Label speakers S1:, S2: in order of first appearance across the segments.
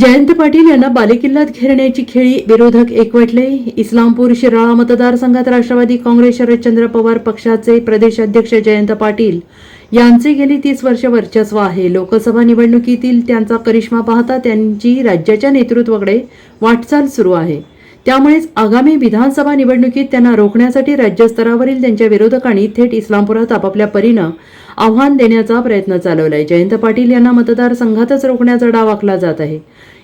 S1: जयंत पाटील यांना बालेकिल्ल्यात घेरण्याची खेळी विरोधक एकवटले. इस्लामपूर शिराळा मतदारसंघात राष्ट्रवादी काँग्रेस शरदचंद्र पवार पक्षाचे प्रदेशाध्यक्ष जयंत पाटील यांचे गेली तीस वर्ष वर्चस्व आहे. लोकसभा निवडणुकीतील त्यांचा करिश्मा पाहता त्यांची राज्याच्या नेतृत्वाकडे वाटचाल सुरू आहे. त्यामुळेच आगामी विधानसभा निवडणुकीत त्यांना रोखण्यासाठी राज्यस्तरावरील त्यांच्या विरोधकांनी थेट इस्लामपुरात आपापल्या परीनं आव्हान देण्याचा प्रयत्न चालवलाय. जयंत पाटील यांना मतदारसंघातच रोखण्याचा डाव आखला जात आहे.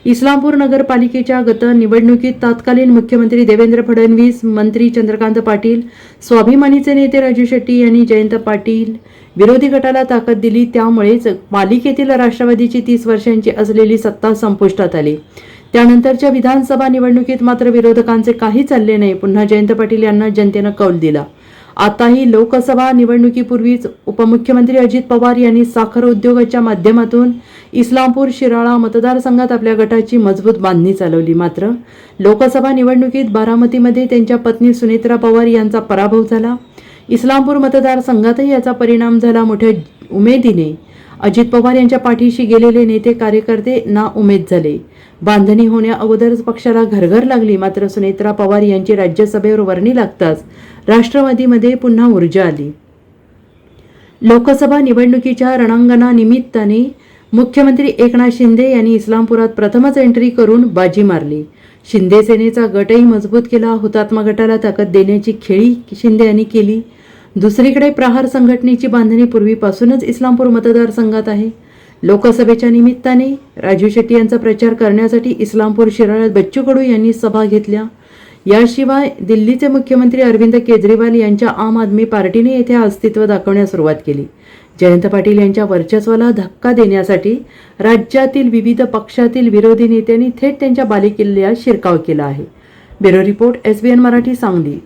S1: इस्लामपूर नगरपालिकेच्या गत निवडणुकीत तत्कालीन मुख्यमंत्री देवेंद्र फडणवीस मंत्री चंद्रकांत पाटील स्वाभिमानीचे नेते राजू शेट्टी यांनी जयंत पाटील विरोधी गटाला ताकद दिली. त्यामुळेच पालिकेतील राष्ट्रवादीची तीस वर्षांची असलेली सत्ता संपुष्टात आली. त्यानंतरच्या विधानसभा निवडणुकीत मात्र विरोधकांचे काही चालले नाही. पुन्हा जयंत पाटील यांना जनतेनं कौल दिला. आताही लोकसभा निवडणुकीपूर्वीच उपमुख्यमंत्री अजित पवार यांनी साखर उद्योगाच्या माध्यमातून इस्लामपूर शिराळा मतदारसंघात आपल्या गटाची मजबूत बांधणी चालवली. मात्र लोकसभा निवडणुकीत बारामतीमध्ये त्यांच्या पत्नी सुनेत्रा पवार यांचा पराभव झाला. इस्लामपूर मतदारसंघातही याचा परिणाम झाला मोठ्या उमेदीने. अजित पवार यांच्या पाठीशी गेलेले नेते कार्यकर्ते ना उमेद झाले बांधणी होण्या अगोदरच पक्षाला घरघर लागली मात्र सुनेत्रा पवार यांची राज्यसभेवर वर्णी लागताच राष्ट्रवादीमध्ये पुन्हा ऊर्जा आली. लोकसभा निवडणुकीच्या रणांगणानिमित्ताने मुख्यमंत्री एकनाथ शिंदे यांनी इस्लामपुरात प्रथमच एंट्री करून बाजी मारली. शिंदे सेनेचा गटही मजबूत केला हुतात्मा गटाला ताकद देण्याची खेळी शिंदे यांनी केली. दुसरीकडे प्रहार संघटनेची बांधणी पूर्वीपासूनच इस्लामपूर मतदारसंघात आहे. लोकसभेच्या निमित्ताने राजू शेट्टी यांचा प्रचार करण्यासाठी इस्लामपूर शिराळ्यात बच्चू कडू यांनी सभा घेतल्या. याशिवाय दिल्लीचे मुख्यमंत्री अरविंद केजरीवाल यांच्या आम आदमी पार्टीने येथे अस्तित्व दाखवण्यास सुरुवात केली. जयंत पाटील यांच्या वर्चस्वाला धक्का देण्यासाठी राज्यातील विविध पक्षातील विरोधी नेत्यांनी थेट त्यांच्या बालेकिल्ल्यात शिरकाव केला आहे. Bureau report SBN Marathi Sangli.